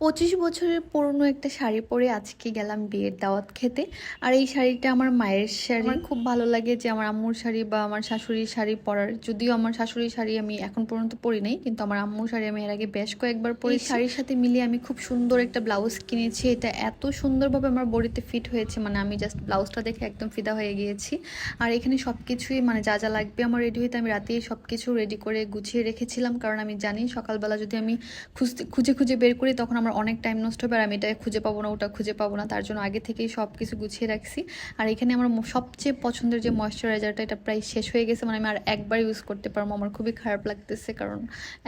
পঁচিশ বছরের পুরনো একটা শাড়ি পরে আজকে গেলাম বিয়ের দাওয়াত খেতে। আর এই শাড়িটা আমার মায়ের শাড়ি। আমার খুব ভালো লাগে যে আমার আম্মুর শাড়ি বা আমার শাশুড়ির শাড়ি পরার। যদিও আমার শাশুড়ির শাড়ি আমি এখন পর্যন্ত পরি নাই কিন্তু আমার আম্মুর শাড়ি আমি এর আগে বেশ কয়েকবার পরি শাড়ির সাথে মিলিয়ে আমি খুব সুন্দর একটা ব্লাউজ কিনেছি। এটা এত সুন্দরভাবে আমার বডিতে ফিট হয়েছে মানে আমি জাস্ট ব্লাউজটা দেখে একদম ফিদা হয়ে গিয়েছি। আর এখানে সব কিছুই মানে যা যা লাগবে আমার রেডি হইতে আমি রাতেই সব কিছু রেডি করে গুছিয়ে রেখেছিলাম। কারণ আমি জানি সকালবেলা যদি আমি খুঁজতে খুঁজে খুঁজে বের করি তখন আমার অনেক টাইম নষ্ট হবে আর আমি এটা খুঁজে পাবো না ওটা খুঁজে পাবো না তার জন্য আগে থেকেই সব কিছু গুছিয়ে রাখছি। আর এখানে আমার সবচেয়ে পছন্দের যে ময়শ্চারাইজারটা এটা প্রায় শেষ হয়ে গেছে মানে আমি আর একবার ইউজ করতে পারব আমার খুবই খারাপ লাগতেছে কারণ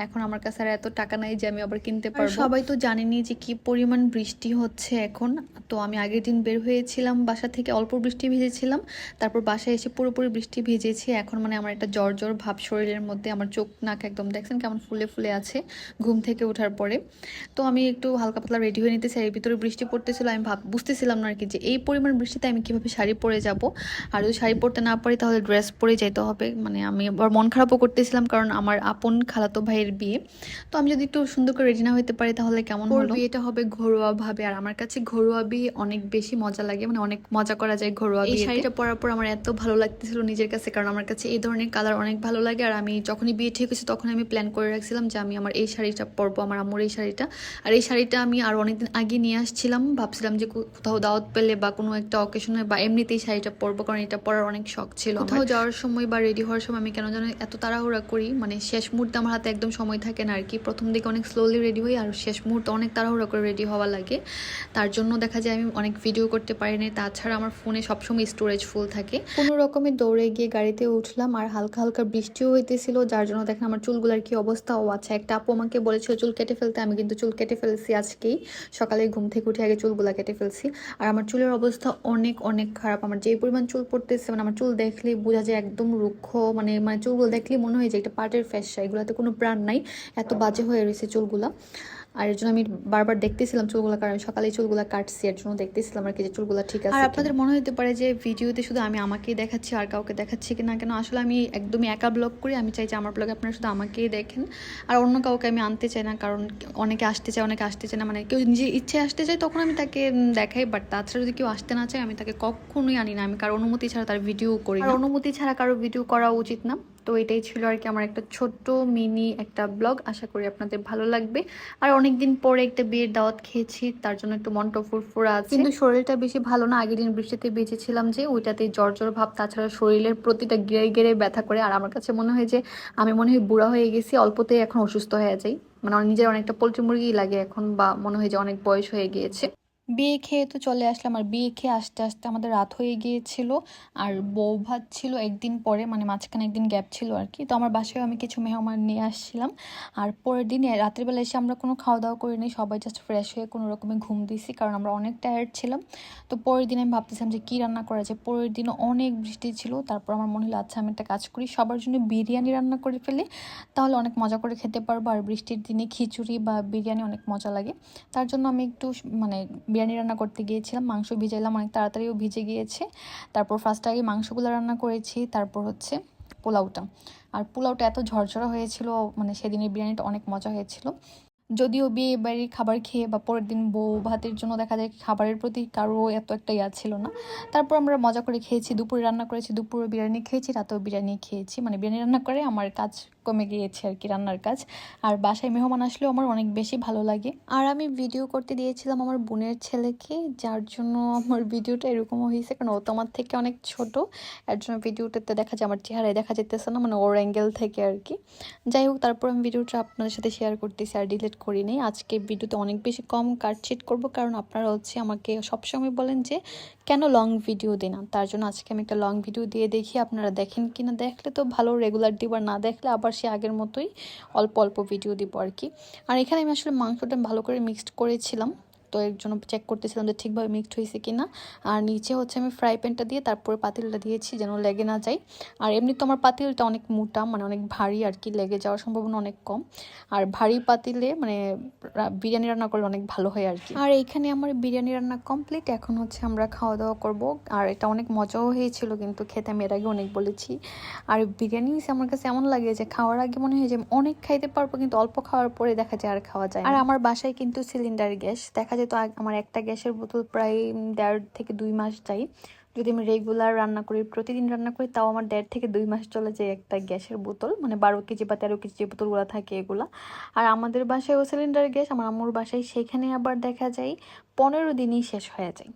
এখন আমার কাছে আর এত টাকা নাই যে আমি আবার কিনতে পারব। সবাই তো জানেনি যে কি পরিমাণ বৃষ্টি হচ্ছে এখন। তো আমি আগের দিন বের হয়েছিলাম বাসা থেকে অল্প বৃষ্টি ভিজেছিলাম তারপর বাসায় এসে পুরোপুরি বৃষ্টি ভিজেছি। এখন মানে আমার একটা জ্বর জ্বর ভাব শরীরের মধ্যে আমার চোখ নাক একদম দেখছেন কেমন ফুলে ফুলে আছে ঘুম থেকে ওঠার পরে। তো আমি একটু হালকা পাতলা রেডি হয়ে আর এর ভিতরে বৃষ্টি পড়তেছিল আমি ভাব বুঝতেছিলাম না আর কি যে এই পরিমাণ বৃষ্টিতে আমি কীভাবে শাড়ি পরে যাব। আর যদি শাড়ি পরতে না পারি তাহলে ড্রেস পরে যেতে হবে। মানে আমি আবার মন খারাপও করতেছিলাম কারণ আমার আপন খালাতো ভাইয়ের বিয়ে। তো আমি যদি একটু সুন্দর করে রেডি না হতে পারি তাহলে কেমন হলো? বিয়েটা হবে ঘরোয়া ভাবে। আর আমার কাছে ঘরোয়া বিয়ে অনেক বেশি মজা লাগে। মানে অনেক মজা করা যায় ঘরোয়া বিয়ে শাড়িটা পরার পর আমার এত ভালো লাগতেছিল নিজের কাছে কারণ আমার কাছে এই ধরনের কালার অনেক ভালো লাগে। আর আমি যখনই বিয়ে ঠিক হয়েছে তখন আমি প্ল্যান করে রাখছিলাম যে আমি আমার এই শাড়িটা পরবো আমার আম্মুর এই শাড়িটা। আর এই শাড়িটা আমি আর অনেকদিন আগে নিয়ে আসছিলাম। ভাবছিলাম যে কোথাও দাওয়াত পেলে বা কোনো একটা অকেশনে বা এমনিতেই শাড়িটা পরবো কারণ এটা পরার অনেক শখ ছিল কোথাও যাওয়ার সময় বা রেডি হওয়ার সময় আমি কেন যেন এত তাড়াহুড়া করি মানে শেষ মুহূর্তে আমার হাতে একদম সময় থাকে না আর কি প্রথম দিকে অনেক স্লোলি রেডি হই আর শেষ মুহূর্তে অনেক তাড়াহুড়া করে রেডি হওয়া লাগে। তার জন্য দেখা যায় আমি অনেক ভিডিও করতে পারি না তাছাড়া আমার ফোনে সবসময় স্টোরেজ ফুল থাকে। কোনো রকমের দৌড়ে গিয়ে গাড়িতে উঠলাম আর হালকা হালকা বৃষ্টিও হইতেছিল যার জন্য দেখেন আমার চুলগুলার কি অবস্থা ও আচ্ছা একটা আপু আমাকে বলেছিল চুল কেটে ফেলতে। আমি কিন্তু চুল কেটে ফেলছি। আজকেই। সকালে ঘুম থেকে উঠে আগে চুলগুলা কেটে ফেলছি। আর আমার চুলের অবস্থা অনেক অনেক খারাপ। আমার যে পরিমাণ চুল পড়তেছে মানে আমার চুল দেখলেই বোঝা যায় একদম রুক্ষ। মানে মানে চুলগুলো দেখলেই মনে হয় যে একটা পাটের ফ্যাসা। এগুলোতে কোনো প্রাণ নাই। এত বাজে হয়ে রয়েছে চুলগুলা। আর এর জন্য আমি বারবার দেখতেছিলাম চুলগুলো কারণ সকালে চুলগুলো কাটছি এর জন্য দেখতেছিলাম আর কি যে চুলগুলো ঠিক আছে আর আপনাদের মনে হতে পারে যে ভিডিওতে শুধু আমি আমাকেই দেখাচ্ছি আর কাউকে দেখাচ্ছি কি না কেন? আসলে আমি একদমই একা ব্লগ করি আমি চাই যে আমার ব্লগে আপনারা শুধু আমাকেই দেখেন। আর অন্য কাউকে আমি আনতে চাই না কারণ অনেকে আসতে চায় অনেকে আসতে চায় না। মানে কেউ নিজে ইচ্ছে আসতে চায় তখন আমি তাকে দেখাই বাট তাছাড়া যদি কেউ আসতে না চায় আমি তাকে কখনোই আনি না। আমি কারও অনুমতি ছাড়া তার ভিডিও করি অনুমতি ছাড়া কারও ভিডিও করা উচিত না। তো এটাই ছিল আর কি আমার একটা ছোট্ট মিনি একটা ব্লগ। আশা করি আপনাদের ভালো লাগবে। আর অনেকদিন পরে একটা বিয়ের দাওয়াত খেয়েছি, তার জন্য একটু মনটা ফুরফুরা আছে। কিন্তু শরীরটা বেশি ভালো না, আগের দিন বৃষ্টিতে বেঁচেছিলাম যে, ওইটাতে জ্বর জ্বর ভাব, তাছাড়া শরীরের প্রতিটা গেড়ে গেড়ে ব্যথা করে। আর আমার কাছে মনে হয় যে, আমি মনে হয় বুড়া হয়ে গেছি, অল্পতেই এখন অসুস্থ হয়ে যাই। মানে নিজের অনেকটা পোলট্রি মুরগি লাগে এখন, বা মনে হয় যে অনেক বয়স হয়ে গিয়েছে। বিয়ে খেয়ে তো চলে আসলাম। আর বিয়ে খেয়ে আসতে আসতে আমাদের রাত হয়ে গিয়েছিল। আর বউ ভাত ছিল একদিন পরে মানে মাঝখানে একদিন গ্যাপ ছিল আর কি। তো আমার বাসায় আমি কিছু মেহমান নিয়ে আসছিলাম। আর পরের দিন রাত্রিবেলা এসে আমরা কোনো খাওয়া দাওয়া করিনি। সবাই জাস্ট ফ্রেশ হয়ে কোনো রকমে ঘুম দিয়েছি, কারণ আমরা অনেক টায়ার্ড ছিলাম। তো পরের দিন আমি ভাবতেছিলাম যে কী রান্না করা যায়। পরের দিনও অনেক বৃষ্টি ছিল। তারপর আমার মনে হলো আচ্ছা আমি একটা কাজ করি। সবার জন্য বিরিয়ানি রান্না করে ফেলি। তাহলে অনেক মজা করে খেতে পারব। আর বৃষ্টির দিনে খিচুড়ি বা বিরিয়ানি অনেক মজা লাগে। তার জন্য আমি একটু মানে বিরিয়ানি রান্না করতে গিয়েছিলাম, মাংস ভিজাইলাম, অনেক তাড়াতাড়িও ভিজে গিয়েছে। তারপর ফার্স্ট আগে মাংসগুলো রান্না করেছি, তারপর হচ্ছে পোলাওটা। আর পোলাওটা এত ঝরঝরা হয়েছিল মানে সেদিনের বিরিয়ানিটা অনেক মজা হয়েছিল। যদিও বিয়ে বাড়ির খাবার খেয়ে বা পরের দিন বউ ভাতের জন্য দেখা যায় খাবারের প্রতি কারও এত একটা ইয়া ছিল না। তারপর আমরা মজা করে খেয়েছি, দুপুরে রান্না করেছি, দুপুরে বিরিয়ানি খেয়েছি, রাতেও বিরিয়ানি খেয়েছি। মানে বিরিয়ানি রান্না করে আমার কাজ কমে গিয়েছে আর কি রান্নার কাজ। আর বাসায় মেহমান আসলেও আমার অনেক বেশি ভালো লাগে। আর আমি ভিডিও করতে দিয়েছিলাম আমার বোনের ছেলেকে, যার জন্য আমার ভিডিওটা এরকম হয়েছে। কারণ ও তো আমার থেকে অনেক ছোট। এর জন্য ভিডিওটাতে দেখা যায় আমার চেহারায় দেখা যেতেছে না মানে ওর অ্যাঙ্গেল থেকে আর কি। যাই হোক, তারপর আমি ভিডিওটা আপনাদের সাথে শেয়ার করতেছি আর ডিলিট করি নাই। আজকে ভিডিওতে অনেক বেশি কম কাটছিট করব কারণ আপনারা হচ্ছে আমাকে সবসময় বলেন যে, কেন লং ভিডিও দিই না? তার জন্য আজকে আমি একটা লং ভিডিও দিয়ে দেখি, আপনারা দেখেন কি না দেখলে তো ভালো রেগুলার দিব আর না দেখলে আবার সে আগের মতোই অল্প অল্প ভিডিও দিব আর কি। আর এখানে আমি আসলে মাংসটা ভালো করে মিক্সড করেছিলাম। তো এর জন্য চেক করতেছিলাম যে ঠিকভাবে মিক্সড হয়েছে কি না আর নিচে হচ্ছে আমি ফ্রাই প্যানটা দিয়ে তারপরে পাতিলটা দিয়েছি যেন লেগে না যায়। আর এমনি তো আমার পাতিলটা অনেক মোটা মানে অনেক ভারী আর কি, লেগে যাওয়ার সম্ভাবনা অনেক কম। আর ভারী পাতিলে মানে বিরিয়ানি রান্না করলে অনেক ভালো হয় আর কি। আর এইখানে আমার বিরিয়ানি রান্না কমপ্লিট এখন হচ্ছে আমরা খাওয়া দাওয়া করব। আর এটা অনেক মজাও হয়েছিল কিন্তু খেতে আমি এর আগে অনেক বলেছি। আর বিরিয়ানি আমার কাছে এমন লাগে যে খাওয়ার আগে মনে হয় যে অনেক খাইতে পারব কিন্তু অল্প খাওয়ার পরে দেখা যায় আর খাওয়া যায় আর আমার বাসায় কিন্তু সিলিন্ডার গ্যাস, দেখা যেত আগ- আমার একটা গ্যাসের বোতল প্রায় দেড় থেকে দুই মাস যাই যদি আমি রেগুলার রান্না করি, প্রতিদিন রান্না করি, তাও আমার দেড় থেকে দুই মাস চলে যায় একটা গ্যাসের বোতল। মানে বারো কেজি বা তেরো কেজি যে বোতলগুলো থাকে এগুলা। আর আমাদের বাসায়ও সিলিন্ডার গ্যাস, আমার আম্মুর বাসায় সেখানে আবার দেখা যায়, পনেরো দিনই শেষ হয়ে যায়।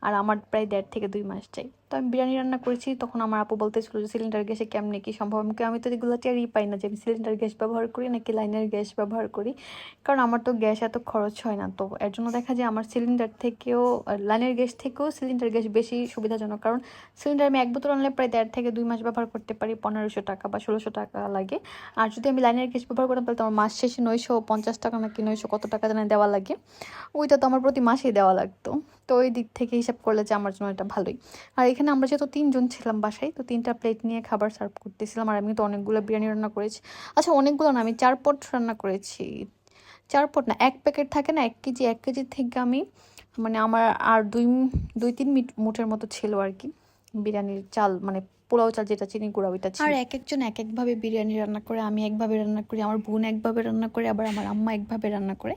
আর আমার প্রায় দেড় থেকে দুই মাস চাই। তো আমি বিরিয়ানি রান্না করেছি, তখন আমার আপু বলতেছিল যে সিলিন্ডার গ্যাসে কেমনে কি সম্ভব? আমি আমি তো এগুলো টেরই পাই না যে, আমি সিলিন্ডার গ্যাস ব্যবহার করি নাকি লাইনের গ্যাস ব্যবহার করি? কারণ আমার তো গ্যাস এত খরচ হয় না। তো এর জন্য দেখা যায় আমার সিলিন্ডার থেকেও লাইনের গ্যাস থেকেও সিলিন্ডার গ্যাস বেশি সুবিধাজনক। কারণ সিলিন্ডার আমি এক বোতল আনলে প্রায় দেড় থেকে দুই মাস ব্যবহার করতে পারি, পনেরোশো টাকা বা ষোলোশো টাকা লাগে। আর যদি আমি লাইনের গ্যাস ব্যবহার করতাম, তাহলে আমার মাস শেষে নয়শো পঞ্চাশ টাকা নাকি নয়শো কত টাকা জানে দেওয়া লাগে। ওইটা তো আমার প্রতি মাসেই দেওয়া লাগতো। তো ওই দিক থেকে হিসাব করলে যে, আমার জন্য এটা ভালোই। আর এখানে আমরা যেহেতু তিনজন ছিলাম বাসায়, তো তিনটা প্লেট নিয়ে খাবার সার্ভ করতেছিলাম। আর আমি তো অনেকগুলো বিরিয়ানি রান্না করেছি। আচ্ছা অনেকগুলো না, আমি চার পট রান্না করেছি। চার পট না, এক প্যাকেট থাকে না, এক কেজি এক কেজি থেকে আমি মানে আমার আর দুই দুই তিন মিট, মুঠের মতো ছিল আর কি। বিরিয়ানির চাল মানে পোলাও চাল যেটা চিনি, গুঁড়া ওইটা আর এক একজন এক একভাবে বিরিয়ানি রান্না করে, আমি একভাবে রান্না করি, আমার বোন একভাবে রান্না করে, আবার আমার আম্মা একভাবে রান্না করে।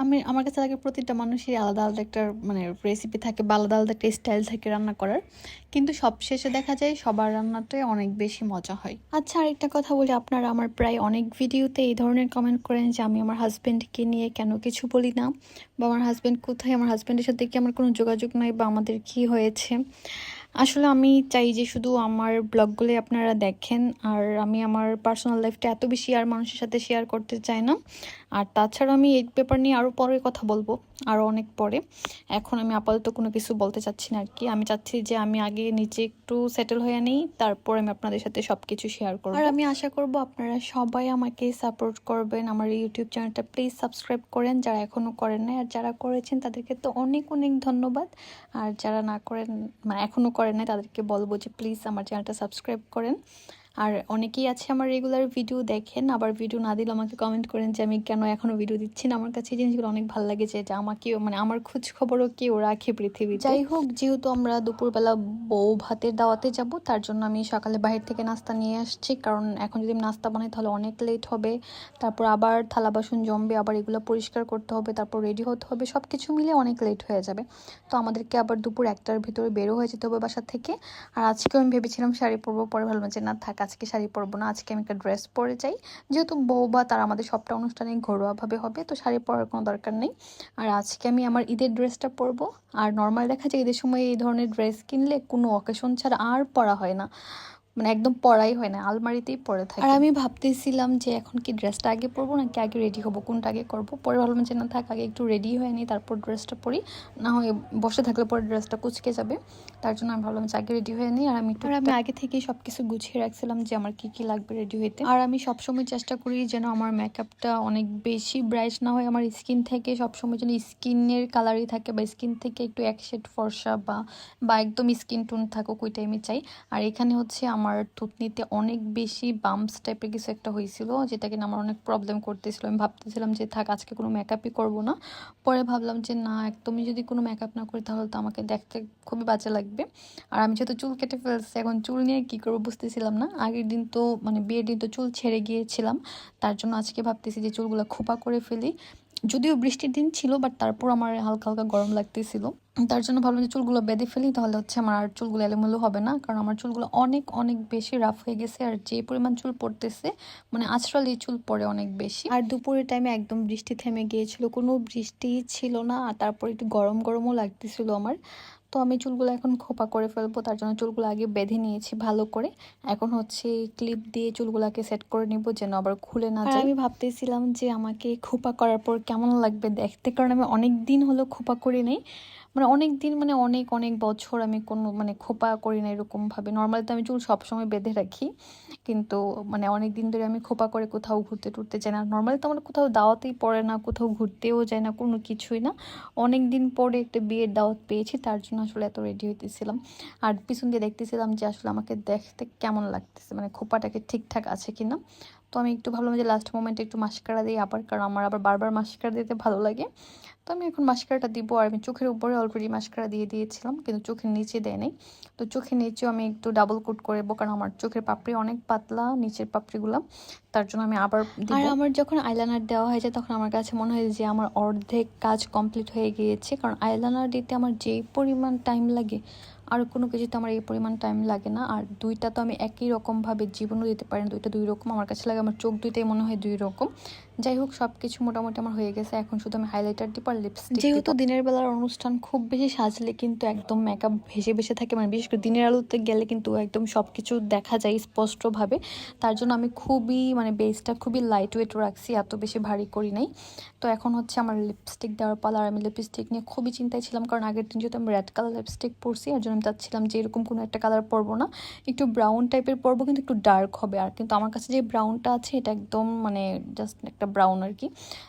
আমি, আমার কাছে লাগে প্রতিটা মানুষের আলাদা আলাদা একটা মানে রেসিপি থাকে বা আলাদা আলাদা একটা স্টাইল থাকে রান্না করার। কিন্তু সবশেষে দেখা যায় সবার রান্নাটাই অনেক বেশি মজা হয়। আচ্ছা আরেকটা কথা বলি, আপনারা আমার প্রায় অনেক ভিডিওতে এই ধরনের কমেন্ট করেন যে, আমি আমার হাজব্যান্ডকে নিয়ে কেন কিছু বলি না? বা, আমার হাজব্যান্ড কোথায়? আমার হাজব্যান্ডের সাথে কি আমার কোনো যোগাযোগ নাই? বা, আমাদের কি হয়েছে? আসলে আমি চাই যে, শুধু আমার ব্লগগুলো আপনারা দেখেন। আর আমি আমার পার্সোনাল লাইফটা এত বেশি আর মানুষের সাথে শেয়ার করতে চাই না। আর তাছাড়া আমি এই পেপার নিয়ে আরও পরে কথা বলব আরও অনেক পরে। এখন আমি আপাতত কোনো কিছু বলতে চাচ্ছি না আর কি। আমি চাচ্ছি যে আমি আগে নিচে একটু সেটেল হয়ে নিই, তারপর আমি আপনাদের সাথে সব কিছু শেয়ার করব। আর আমি আশা করব আপনারা সবাই আমাকে সাপোর্ট করবেন, আমার ইউটিউব চ্যানেলটা প্লিজ সাবস্ক্রাইব করেন। যারা এখনও করেন নাই, আর যারা করেছেন, তাদেরকে তো অনেক অনেক ধন্যবাদ। আর যারা না করেন মানে এখনও করেন নাই, তাদেরকে বলব যে প্লিজ আমার চ্যানেলটা সাবস্ক্রাইব করেন। আর অনেকেই আছে আমার রেগুলার ভিডিও দেখেন, আবার ভিডিও না দিলে আমাকে কমেন্ট করেন যে আমি কেন এখনও ভিডিও দিচ্ছি না। আমার কাছে এই জিনিসগুলো অনেক ভালো লাগে যে আমাকে মানে আমার খোঁজ খবরও কেউ রাখে পৃথিবী যাই হোক, যেহেতু আমরা দুপুরবেলা বউ ভাতের দাওয়াতে যাব, তার জন্য আমি সকালে বাইরে থেকে নাস্তা নিয়ে আসছি। কারণ এখন যদি নাস্তা বানাই, তাহলে অনেক লেট হবে। তারপর আবার থালা বাসন জমবে, আবার এগুলো পরিষ্কার করতে হবে, তারপর রেডি হতে হবে। সব কিছু মিলে অনেক লেট হয়ে যাবে। তো আমাদেরকে আবার দুপুর একটার ভিতরে বেরো হয়ে যেতে হবে বাসা থেকে। আর আজকেও আমি ভেবেছিলাম শাড়ি পরবো, পরে ভাবলাম যে না, থাক। আজকে শাড়ি পরবো না, আজকে আমি একটা ড্রেস পরে যাই। যেহেতু বউ বা তার আমাদের সবটা অনুষ্ঠানে ঘরোয়াভাবে হবে, তো শাড়ি পরার কোনো দরকার নেই। আর আজকে আমি আমার ঈদের ড্রেসটা পরবো। আর নর্মাল দেখা যায় ঈদের সময় এই ধরনের ড্রেস কিনলে কোনো অকেশন ছাড়া আর পরা হয় না। মানে একদম পরাই হয় না আলমারিতেই পরে থাকে। আর আমি ভাবতেছিলাম যে এখন কি ড্রেসটা আগে পরবো নাকি আগে রেডি হব কোনটা আগে করব? পরে ভাবলাম যে না থাক আগে একটু রেডি হয়ে নিই তারপর ড্রেসটা পরি। না হয় বসে থাকলে পরে ড্রেসটা কুচকে যাবে। তার জন্য আমি ভাবলাম যে আগে রেডি হয়ে নিই আর আমি একটু আমি আগে থেকেই সব কিছু গুছিয়ে রাখছিলাম যে আমার কি কি লাগবে রেডি হইতে। আর আমি সবসময় চেষ্টা করি যেন আমার মেকআপটা অনেক বেশি ব্রাইট না হয় আমার স্কিন থেকে সবসময় যেন স্কিনের কালারই থাকে বা স্কিন থেকে একটু এক শেড ফর্সা বা বা একদম স্কিন টোন থাকুক ওইটাই আমি চাই। আর এখানে হচ্ছে আমার থুতনিতে অনেক বেশি বাম্পস টাইপের কিছু একটা হয়েছিল যেটা কিনা আমার অনেক প্রবলেম করতেছিল। আমি ভাবতেছিলাম যে, থাক, আজকে কোনো মেকআপই করব না। পরে ভাবলাম যে, না, একদমই যদি কোনো মেকআপ না করি, তাহলে তো আমাকে দেখতে খুবই বাজে লাগবে। আর আমি যেহেতু চুল কেটে ফেলছি, এখন চুল নিয়ে কী করব বুঝতেছিলাম না। আগের দিন তো মানে বিয়ের দিন তো চুল ছেড়ে গিয়েছিলাম। তার জন্য আজকে ভাবতেছি যে, চুলগুলো খোপা করে ফেলি। যদিও বৃষ্টির দিন ছিল বাট তারপর আমার হালকা হালকা গরম লাগতেছিল। তার জন্য ভাবলাম যে চুলগুলো বেঁধে ফেলি, তাহলে হচ্ছে আমার আর চুলগুলো এলোমেলো হবে না, কারণ আমার চুলগুলো অনেক অনেক বেশি রাফ হয়ে গেছে, আর যে পরিমাণ চুল পড়তেছে মানে এই চুল পড়ে অনেক বেশি। আর দুপুরের টাইমে একদম বৃষ্টি থেমে গিয়েছিল, কোনো বৃষ্টি ছিল না, আর তারপর একটু গরম গরমও লাগতেছিল আমার। তো আমি চুলগুলো এখন খোপা করে ফেলব তার জন্য চুলগুলো আগে বেঁধে নিয়েছি ভালো করে। এখন হচ্ছে ক্লিপ দিয়ে চুলগুলোকে সেট করে নিব যেন আবার খুলে না যায়। আমি ভাবতেছিলাম যে আমাকে খোপা করার পর কেমন লাগবে দেখতে কারণ আমি অনেক দিন হলো খোপা করে নাই। মানে অনেক দিন মানে অনেক অনেক বছর আমি কোনো মানে খোপা করি না এরকমভাবে। নর্মালি তো আমি চুল সবসময় বেঁধে রাখি, কিন্তু মানে অনেক দিন ধরে আমি খোপা করে কোথাও ঘুরতে টুরতে যাই না। নর্মালি তো আমার কোথাও দাওয়াতেই পড়ে না, কোথাও ঘুরতেও যায় না, কোনো কিছুই না। অনেক দিন পরে একটা বিয়ের দাওয়াত পেয়েছি, তার জন্য আসলে এত রেডি হইতেছিলাম। আর পিছন দিয়ে দেখতেছিলাম যে আসলে আমাকে দেখতে কেমন লাগতেছে মানে খোপাটাকে ঠিকঠাক আছে কিনা। তো আমি একটু ভাবলাম যে লাস্ট মোমেন্টে একটু মাস্কারা দিই আবার, কারণ আমার আবার বারবার মাস্কারা দিতে ভালো লাগে। তো আমি এখন মাস্কারাটা দিব আর আমি চোখের উপরে অলরেডি মাস্কারা দিয়ে দিয়েছিলাম, কিন্তু চোখের নিচে দেয় নাই। তো চোখের নিচেও আমি একটু ডাবল কোট করে কারণ আমার চোখের পাপড়ি অনেক পাতলা, নিচের পাপড়িগুলো। তার জন্য আমি আবার আর আমার যখন আইলাইনার দেওয়া হয়ে যায়, তখন আমার কাছে মনে হয় যে আমার অর্ধেক কাজ কমপ্লিট হয়ে গিয়েছে, কারণ আইলাইনার দিতে আমার যে পরিমাণ টাইম লাগে, আর কোনো কিছুতে আমার এই পরিমাণ টাইম লাগে না। আর দুইটা তো আমি একই রকমভাবে জীবনও দিতে পারি না, দুইটা দুই রকম আমার কাছে লাগে, আমার চোখ দুইটাই মনে হয় দুই রকম। যাই হোক সব কিছু মোটামুটি আমার হয়ে গেছে। এখন শুধু আমি হাইলাইটার দিব আর লিপস্টিক যেহেতু দিনের বেলার অনুষ্ঠান খুব বেশি সাজলে কিন্তু একদম মেকআপ ভেসে ভেসে থাকে। মানে বিশেষ করে দিনের আলোতে গেলে কিন্তু একদম সব কিছু দেখা যায় স্পষ্টভাবে। তার জন্য আমি খুবই মানে বেসটা খুবই লাইট ওয়েট রাখছি, এত বেশি ভারী করি নাই। তো এখন হচ্ছে আমার লিপস্টিক দেওয়ার পালা। আর আমি লিপস্টিক নিয়ে খুবই চিন্তায় ছিলাম, কারণ আগের দিন যেহেতু আমি রেড কালার লিপস্টিক পরছি আর জন্য আমি চাচ্ছিলাম যে এরকম কোনো একটা কালার পরবো না। একটু ব্রাউন টাইপের পরবো, কিন্তু একটু ডার্ক হবে। আর কিন্তু আমার কাছে যে ব্রাউনটা আছে, এটা একদম মানে জাস্ট একটা ব্রাউন আর কি।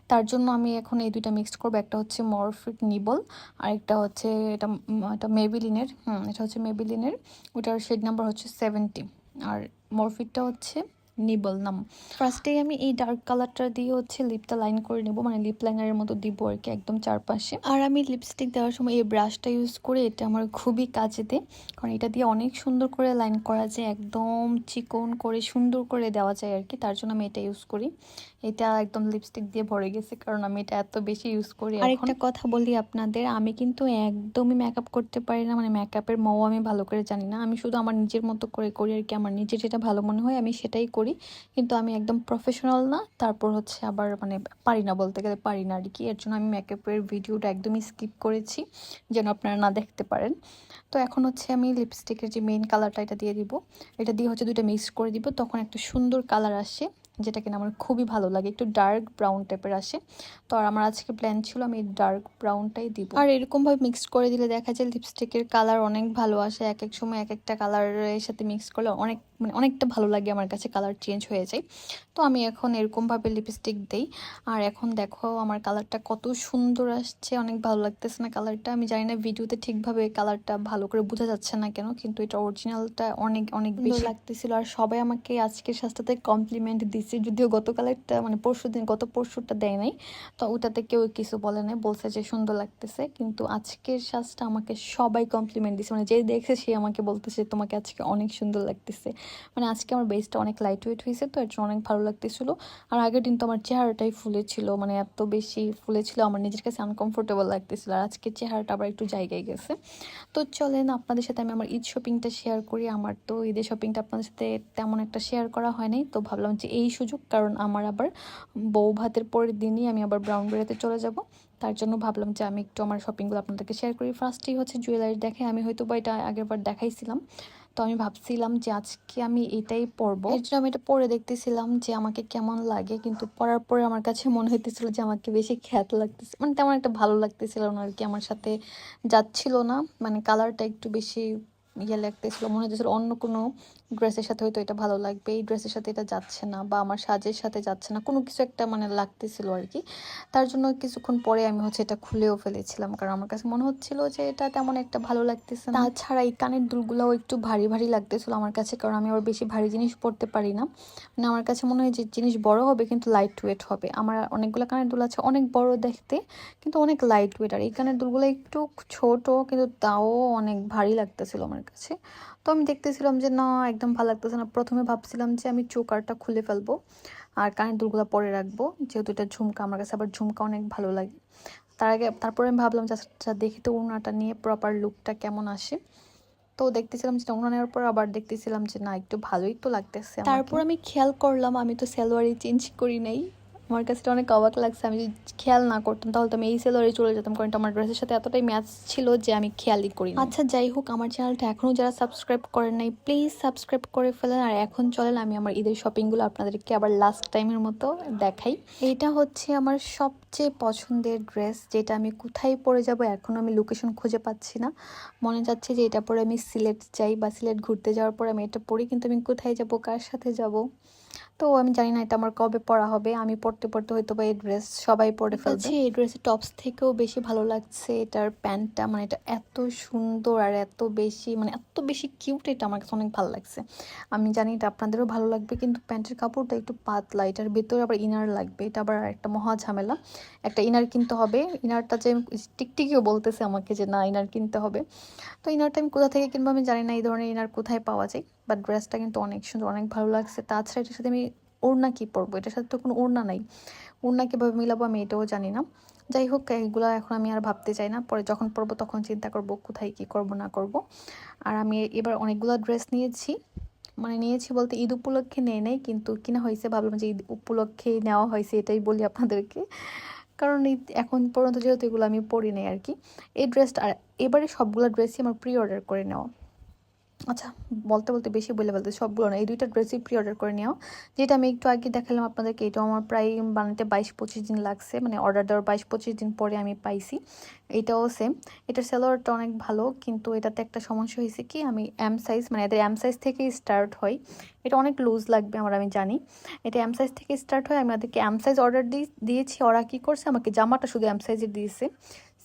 তার জন্য আমি এখন এই দুইটা মিক্সড করব। একটা হচ্ছে মরফিক নিবল আর একটা হচ্ছে এটা এটা মেবিলিনের, হুম, এটা হচ্ছে মেবিলিনের। ওটার শেড নাম্বার হচ্ছে সেভেন্টি আর মরফিকটা হচ্ছে নিবল নাম। ফার্স্টেই আমি এই ডার্ক কালারটা দিয়ে হচ্ছে লিপটা লাইন করে নেব। মানে লিপ লাইনারের মতো দিব আর কি, একদম চারপাশে। আর আমি লিপস্টিক দেওয়ার সময় এই ব্রাশটা ইউজ করে এটা আমার খুবই কাজে দেয়। কারণ এটা দিয়ে অনেক সুন্দর করে লাইন করা যায়, একদম চিকন করে সুন্দর করে দেওয়া যায় আর কি। তার জন্য আমি এটা ইউজ করি। এটা একদম লিপস্টিক দিয়ে ভরে গেছে, কারণ আমি এটা এত বেশি ইউজ করি আর একটা কথা বলি আপনাদের, আমি কিন্তু একদমই মেকআপ করতে পারি না মানে মেকআপের মও আমি ভালো করে জানি না। আমি শুধু আমার নিজের মতো করে করি আর কি, আমার নিজের যেটা ভালো মনে হয় আমি সেটাই করি। কিন্তু আমি একদম প্রফেশনাল না, তারপর হচ্ছে আবার মানে পারি না বলতে গেলে পারি না আর কি। এর জন্য আমি মেকআপের ভিডিওটা একদমই স্কিপ করেছি, যেন আপনারা না দেখতে পারেন। তো এখন হচ্ছে আমি লিপস্টিকের যে মেইন কালারটা এটা দিয়ে দিব। এটা দিয়ে হচ্ছে দুইটা মিক্স করে দিব, তখন একটা সুন্দর কালার আসে। যেটা কিনা আমার খুবই ভালো লাগে। একটু ডার্ক ব্রাউন টাইপের আসে। তো আর আমার আজকে প্ল্যান ছিল আমি ডার্ক ব্রাউনটাই দিব। আর এরকমভাবে মিক্স করে দিলে দেখা যায় লিপস্টিকের কালার অনেক ভালো আসে। এক এক সময় এক একটা কালারের সাথে মিক্স করলে অনেক মানে অনেকটা ভালো লাগে আমার কাছে কালার চেঞ্জ হয়ে যায়। তো আমি এখন এরকমভাবে লিপস্টিক দিই। আর এখন দেখো আমার কালারটা কত সুন্দর আসছে অনেক ভালো লাগতেছে না কালারটা আমি জানি না ভিডিওতে ঠিকভাবে কালারটা ভালো করে বোঝা যাচ্ছে না কেন কিন্তু এটা অরিজিনালটা অনেক অনেক বেশি। লাগতেছিল। আর সবাই আমাকে আজকের সাজটাতে কমপ্লিমেন্ট দিচ্ছে। যদিও গত কালারটা মানে পরশু দিন, গত পরশুটা দেয় নাই, তো ওটাতে কেউ কিছু বলে নাই, বলছে যে সুন্দর লাগতেছে, কিন্তু আজকের সাজটা আমাকে সবাই কমপ্লিমেন্ট দিচ্ছে মানে যে দেখছে সে আমাকে বলতেছে তোমাকে আজকে অনেক সুন্দর লাগতেছে। মানে আজকে আমার বেসটা অনেক লাইট ওয়েট হয়েছে, তো এর জন্য অনেক ভালো লাগতেছিল। আর আগের দিন তো আমার চেহারাটাই ফুলে ছিল মানে এত বেশি ফুলে ছিল, আমার নিজের কাছে আনকমফোর্টেবল লাগতেছিল, আর আজকের চেহারাটা আবার একটু জায়গায় গেছে। তো চলেন, আপনাদের সাথে আমি আমার ঈদ শপিংটা শেয়ার করি, আমার তো ঈদের শপিংটা আপনাদের সাথে তেমন একটা শেয়ার করা হয় নাই, তো ভাবলাম যে এই সুযোগ, কারণ আমার আবার বউ ভাতের পরের দিনই আমি আবার ব্রাউন বেড়াতে চলে যাব। তার জন্য ভাবলাম যে আমি একটু আমার শপিংগুলো আপনাদেরকে শেয়ার করি। ফার্স্টেই হচ্ছে জুয়েলারি দেখে আমি হয়তো বা এটা আগের বার দেখাইছিলাম। তো আমি ভাবছিলাম যে আজকে আমি এটাই পরবো। এর জন্য আমি এটা পরে দেখতেছিলাম যে আমাকে কেমন লাগে, কিন্তু পরার পরে আমার কাছে মনে হইতেছিল যে আমাকে বেশি খ্যাত লাগতেছে। মানে তেমন একটা ভালো লাগতেছিল না আর কি, আমার সাথে যাচ্ছিল না। মানে কালারটা একটু বেশি ইয়ে লাগতেছিল, মনে হচ্ছিল অন্য কোনো ড্রেসের সাথে হয়তো এটা ভালো লাগবে, এই ড্রেসের সাথে এটা যাচ্ছে না বা আমার সাজের সাথে যাচ্ছে না, কোনো কিছু একটা মানে লাগতেছিল আর কি। তার জন্য কিছুক্ষণ পরে আমি হচ্ছে এটা খুলেও ফেলেছিলাম, কারণ আমার কাছে মনে হচ্ছিল যে এটা তেমন একটা ভালো লাগতেছে না। তাছাড়া এই কানের দুলগুলোও একটু ভারী ভারী লাগতেছিল আমার কাছে, কারণ আমি আবার বেশি ভারী জিনিস পরতে পারি না। মানে আমার কাছে মনে হয় যে জিনিস বড় হবে কিন্তু লাইট ওয়েট হবে। আমার অনেকগুলো কানের দুল আছে, অনেক বড় দেখতে কিন্তু অনেক লাইট ওয়েট আর এই কানের দুলগুলো একটু ছোট কিন্তু তাও অনেক ভারী লাগতেছিল আমার কাছে। তো আমি দেখতেছিলাম যে, না, একদম ভালো লাগতেছে না। প্রথমে ভাবছিলাম যে, আমি চোকারটা খুলে ফেলব আর কানের দুলগুলো পরে রাখব। যেহেতু এটা ঝুমকা, আমার কাছে আবার ঝুমকা অনেক ভালো লাগে। তার আগে, তারপরে আমি ভাবলাম যে আচ্ছা দেখি তো উনাটা নিয়ে প্রপার লুকটা কেমন আসে। তো দেখতেছিলাম যে উনা নেওয়ার পর আবার দেখতেছিলাম যে, না, একটু ভালোই তো লাগতেছে তারপর আমি খেয়াল করলাম, আমি তো সালোয়ারই চেঞ্জ করি নাই। আমার কাছে অনেক অবাক লাগছে। আমি যদি খেয়াল না করতাম, তাহলে তো আমি এই সেলরে চলে যেতাম, কারণ আমার ড্রেসের সাথে এতটাই ম্যাচ ছিল যে আমি খেয়ালই করি আচ্ছা যাই হোক, আমার চ্যানেলটা এখনও যারা সাবস্ক্রাইব করেন নাই প্লিজ সাবস্ক্রাইব করে ফেলেন। আর এখন চলেন, আমি আমার ঈদের শপিংগুলো আপনাদেরকে আবার লাস্ট টাইমের মতো দেখাই। এটা হচ্ছে আমার সবচেয়ে পছন্দের ড্রেস যেটা আমি কোথায় পরে যাব এখন আমি লোকেশন খুঁজে পাচ্ছি না। মনে যাচ্ছে যে এটা পরে আমি সিলেট যাই বা সিলেট ঘুরতে যাওয়ার পরে আমি এটা পরি, কিন্তু আমি কোথায় যাব, কার সাথে যাব? তো আমি জানি না এটা আমার কবে পরা হবে। আমি পড়তে পড়তে হয়তো বা এই ড্রেস সবাই পরে ফেলছে এই ড্রেসের টপস থেকেও বেশি ভালো লাগছে এটার প্যান্টটা। মানে এটা এত সুন্দর আর এত বেশি মানে এত বেশি কিউট এটা আমার কাছে অনেক ভালো লাগছে। আমি জানি এটা আপনাদেরও ভালো লাগবে কিন্তু প্যান্টের কাপড়টা একটু পাতলা এটার ভেতরে আবার ইনার লাগবে। এটা আবার একটা মহা ঝামেলা। একটা ইনার কিনতে হবে। ইনারটা যে টিকটিকিও বলতেছে আমাকে যে না ইনার কিনতে হবে। তো ইনারটা আমি কোথা থেকে কিনবো আমি জানি না এই ধরনের ইনার কোথায় পাওয়া যায়। বাট ড্রেসটা কিন্তু অনেক সুন্দর, অনেক ভালো লাগছে। তাছাড়া এটার সাথে আমি ওড়না কী পরবো? এটার সাথে তো কোনো ওড়না নাই। ওড়না কীভাবে মিলাবো আমি এটাও জানি না। যাই হোক, এগুলো এখন আমি আর ভাবতে চাই না। পরে যখন পরবো তখন চিন্তা করব কোথায় কি করব, না করব। আর আমি এবার অনেকগুলো ড্রেস নিয়েছি। মানে নিয়েছি বলতে ঈদ উপলক্ষে নেই নেই, কিন্তু কিনা হয়েছে ভাবলাম যে ঈদ উপলক্ষেই নেওয়া হয়েছে, এটাই বলি আপনাদেরকে। কারণ এখন পর্যন্ত যেহেতু এগুলো আমি পরি নাই আর কি, এই ড্রেসটা আর এবারে সবগুলো ড্রেসই আমার প্রি অর্ডার করে নেওয়া। আচ্ছা বলতে বলতে বেশি বলে বলতে সবগুলো না, এই দুইটা ড্রেসই প্রি অর্ডার করে নেওয়া যেটা আমি একটু আগে দেখালাম আপনাদেরকে, এটাও আমার প্রায় বানাতে বাইশ পঁচিশ দিন লাগছে মানে অর্ডার দেওয়ার বাইশ পঁচিশ দিন পরে আমি পাইছি। এটাও সেম এটার সেলোয়ারটা অনেক ভালো, কিন্তু এটাতে একটা সমস্যা হয়েছে কি, আমি এম সাইজ মানে এদের এম সাইজ থেকেই স্টার্ট হয়। এটা অনেক লুজ লাগবে, আমার, আমি জানি। এটা এম সাইজ থেকে স্টার্ট হয়, আমি ওদেরকে এম সাইজ অর্ডার দিয়েছি, ওরা কী করছে, আমাকে জামাটা শুধু এম সাইজের দিয়েছে।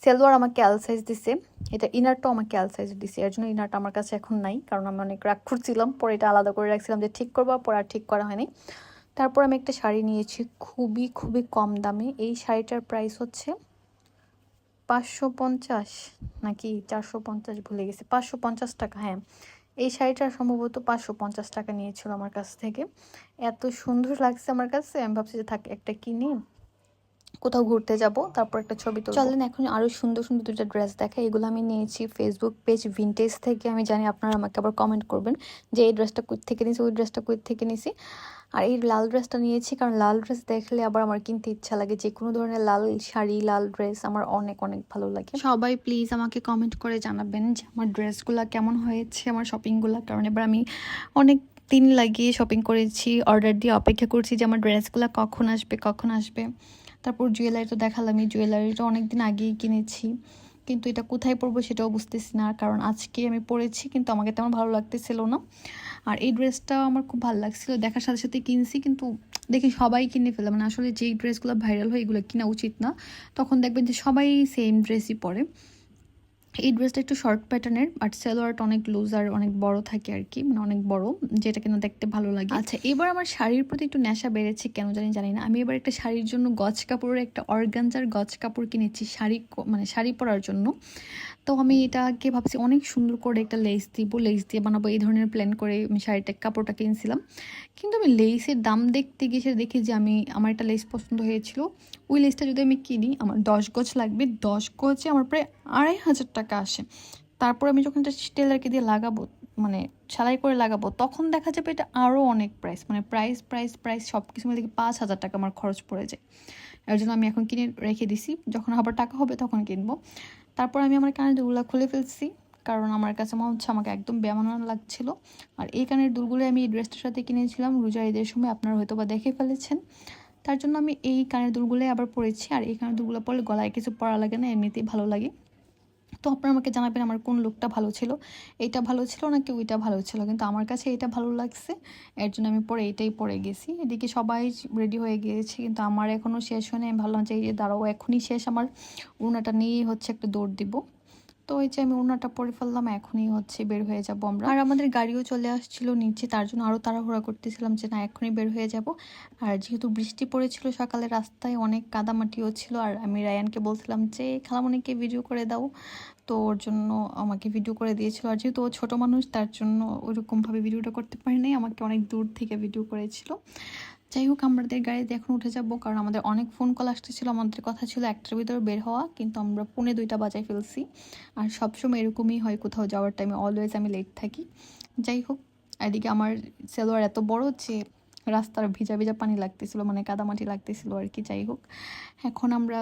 সেলোয়ার আমাকে এল সাইজ দিছে। এটা ইনারটাও আমাকে এল সাইজ দিছে। এর জন্য ইনারটা আমার কাছে এখন নাই, কারণ আমি অনেক রাগ করছিলাম পরে এটা আলাদা করে রাখছিলাম যে ঠিক করব, পরে আর ঠিক করা হয়নি। তারপর আমি একটা শাড়ি নিয়েছি খুবই খুবই কম দামে। এই শাড়িটার প্রাইস হচ্ছে পাঁচশো পঞ্চাশ নাকি চারশো পঞ্চাশ ভুলে গেছে। পাঁচশো পঞ্চাশ টাকা হ্যাঁ। এই শাড়িটা সম্ভবত পাঁচশো পঞ্চাশ টাকা নিয়েছিল আমার কাছ থেকে। এত সুন্দর লাগছে আমার কাছে। আমি ভাবছি যে থাক, একটা কিনি। কোথাও ঘুরতে যাব তারপর একটা ছবি তো চলেন এখন আরও সুন্দর সুন্দর দুটো ড্রেস দেখা এগুলো আমি নিয়েছি ফেসবুক পেজ ভিনটেজ থেকে। আমি জানি আপনারা আমাকে আবার কমেন্ট করবেন যে এই ড্রেসটা কুইট থেকে নিয়েছি ওই ড্রেসটা কুইট থেকে নিয়েছি আর এই লাল ড্রেসটা নিয়েছি কারণ লাল ড্রেস দেখলে আবার আমার কিনতে ইচ্ছা লাগে। যে কোনো ধরনের লাল শাড়ি লাল ড্রেস আমার অনেক অনেক ভালো লাগে। সবাই প্লিজ আমাকে কমেন্ট করে জানাবেন যে আমার ড্রেসগুলো কেমন হয়েছে আমার শপিংগুলো কারণ এবার আমি অনেক দিন লাগিয়ে শপিং করেছি অর্ডার দিয়ে অপেক্ষা করছি যে আমার ড্রেসগুলো কখন আসবে কখন আসবে। তারপর জুয়েলারি তো দেখালামই জুয়েলারিটা অনেকদিন আগেই কিনেছি। কিন্তু এটা কোথায় পরবো সেটাও বুঝতেছি না, কারণ আজকে আমি পরেছি, কিন্তু আমাকে তেমন ভালো লাগতেছিল না। আর এই ড্রেসটাও আমার খুব ভালো লাগছিল, দেখার সাথে সাথে কিনছি, কিন্তু দেখি সবাই কিনে ফেলে মানে আসলে যেই ড্রেসগুলো ভাইরাল হয়, এগুলো কিনা উচিত না। তখন দেখবেন যে সবাই সেম ড্রেসই পরে। এই ড্রেসটা একটু শর্ট প্যাটার্নের বাট সেলোয়ারটা অনেক লুজ আর অনেক বড় থাকে আর কি মানে অনেক বড়, যেটা কিনা দেখতে ভালো লাগে। আচ্ছা এবার আমার শাড়ির প্রতি একটু নেশা বেড়েছে, কেন জানি জানি না। আমি এবার একটা শাড়ির জন্য গজ কাপড়ের একটা অর্গানজার গজ কাপড় কিনেছি, শাড়ি মানে শাড়ি পরার জন্য। তো আমি এটাকে ভাবছি অনেক সুন্দর করে একটা লেস দিব লেস দিয়ে বানাবো, এই ধরনের প্ল্যান করে আমি শাড়িটা কাপড়টা কিনছিলাম কিন্তু আমি লেসের দাম দেখতে গিয়ে সেটা দেখি যে আমি, আমার একটা লেস পছন্দ হয়েছিল। ওই লেসটা যদি আমি কিনি, আমার দশ গজ লাগবে, দশ গজে আমার প্রায় আড়াই হাজার টাকা আসে। তারপর আমি যখন এটা টেলারকে দিয়ে লাগাবো মানে সেলাই করে লাগাবো, তখন দেখা যাবে এটা আরও অনেক প্রাইস মানে প্রাইস প্রাইস প্রাইস সব কিছু মিলে পাঁচ হাজার টাকা আমার খরচ পড়ে যায়। এর জন্য আমি এখন কিনে রেখে দিছি। যখন আবার টাকা হবে তখন কিনবো। তারপর আমি আমার কানের দুলগুলো খুলে ফেলছি, কারণ আমার কাছে মনে হচ্ছে আমাকে একদম বেমানান লাগছিল। আর এই কানের দুলগুলো আমি এই ড্রেসটার সাথে কিনেছিলাম, রোজা ঈদের সময় আপনারা হয়তো বা দেখে ফেলেছেন। তার জন্য আমি এই কানের দুলগুলোই আবার পরেছি, আর এই কানের দুলগুলো পরলে গলায় কিছু পরা লাগে না, এমনিতেই ভালো লাগে। তো আপনারা আমাকে জানাবেন আমার কোন লুকটা ভালো ছিল। এটা ভালো ছিল নাকি ওইটা ভালো ছিল? কিন্তু আমার কাছে এটা ভালো লাগছে, এর জন্য আমি পরে এটাই পরে গেছি। এদিকে সবাই রেডি হয়ে গিয়েছে, কিন্তু আমার এখনও শেষ হয়নি। আমি ভাবলাম যে দাঁড়াও, এখনই শেষ। আমার উনাটা নিয়েই হচ্ছে একটা দৌড় দিব। তো ওই যে আমি ওনাটা পরে ফেললাম এখনই হচ্ছে বের হয়ে যাব আমরা। আর আমাদের গাড়িও চলে আসছিল নিচে তার জন্য আরও তাড়াহুড়া করতেছিলাম যে না এখনই বের হয়ে যাব। আর যেহেতু বৃষ্টি পড়েছিল সকালে রাস্তায় অনেক কাদামাটিও ছিল আর আমি রায়ানকে বলছিলাম যে খালামনিকে ভিডিও করে দাও। তো ওর জন্য আমাকে ভিডিও করে দিয়েছিল। আর যেহেতু ও ছোটো মানুষ তার জন্য ওইরকমভাবে ভিডিওটা করতে পারি নাই আমাকে অনেক দূর থেকে ভিডিও করেছিল। যাই হোক আমাদের গাড়িতে এখন উঠে যাব, কারণ আমাদের অনেক ফোন কল আসতেছিল, আমাদের কথা ছিল একটার ভিতরে বের হওয়া, কিন্তু আমরা পুনে দুইটা বাজায় ফেলছি। আর সবসময় এরকমই হয়, কোথাও যাওয়ার টাইমে অলওয়েজ আমি লেট থাকি। যাই হোক এদিকে আমার সেলোয়ার এত বড় যে রাস্তার ভিজা ভিজা পানি লাগতেছিল মানে কাদামাটি লাগতেছিল আর কি যাই হোক এখন আমরা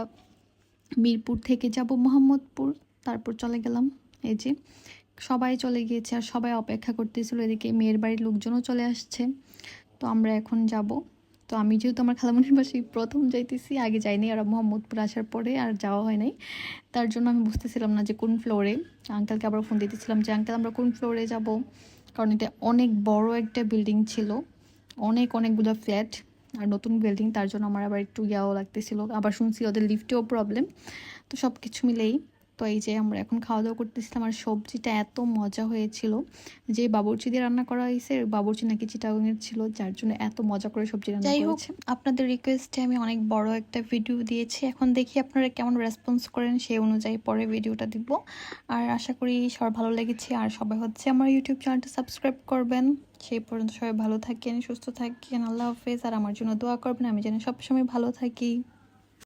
মিরপুর থেকে যাব মোহাম্মদপুর, তারপর চলে গেলাম এই যে সবাই চলে গিয়েছে আর সবাই অপেক্ষা করতেছিল, এদিকে মেয়ের বাড়ির লোকজনও চলে আসছে। তো আমরা এখন যাব। তো আমি যেহেতু আমার খালামণির বাসায় প্রথম যাইতেছি, আগে যাইনি, আর মোহাম্মদপুর আসার পরে আর যাওয়া হয় নাই। তার জন্য আমি বুঝতেছিলাম না যে কোন ফ্লোরে আঙ্কেলকে আবার ফোন দিতেছিলাম যে, আঙ্কেল, আমরা কোন ফ্লোরে যাব? কারণ এটা অনেক বড় একটা বিল্ডিং ছিল। অনেক, অনেকগুলো ফ্ল্যাট আর নতুন বিল্ডিং তার জন্য আমার আবার একটু ইয়াও লাগতেছিল। আবার শুনছি ওদের লিফটেও প্রবলেম তো সব কিছু মিলেই তো এই যে আমরা এখন খাওয়া দাওয়া করতেছিলাম আর সবজিটা এত মজা হয়েছিল যে বাবুর্চি দিয়ে রান্না করা হয়েছে বাবুর্চি নাকি চিটাগংয়ের ছিল যার জন্য এত মজা করে সবজি রান্না করেছে। আপনাদের রিকোয়েস্টে আমি অনেক বড় একটা ভিডিও দিয়েছি। এখন দেখি আপনারা কেমন রেসপন্স করেন সেই অনুযায়ী পরে ভিডিওটা দিব। আর আশা করি সবার ভালো লেগেছে। আর সবাই হচ্ছে আমার ইউটিউব চ্যানেলটা সাবস্ক্রাইব করবেন। সেই পর্যন্ত সবাই ভালো থাকেন সুস্থ থাকেন আল্লাহ হাফেজ। আর আমার জন্য দোয়া করবেন আমি যেন সবসময় ভালো থাকি।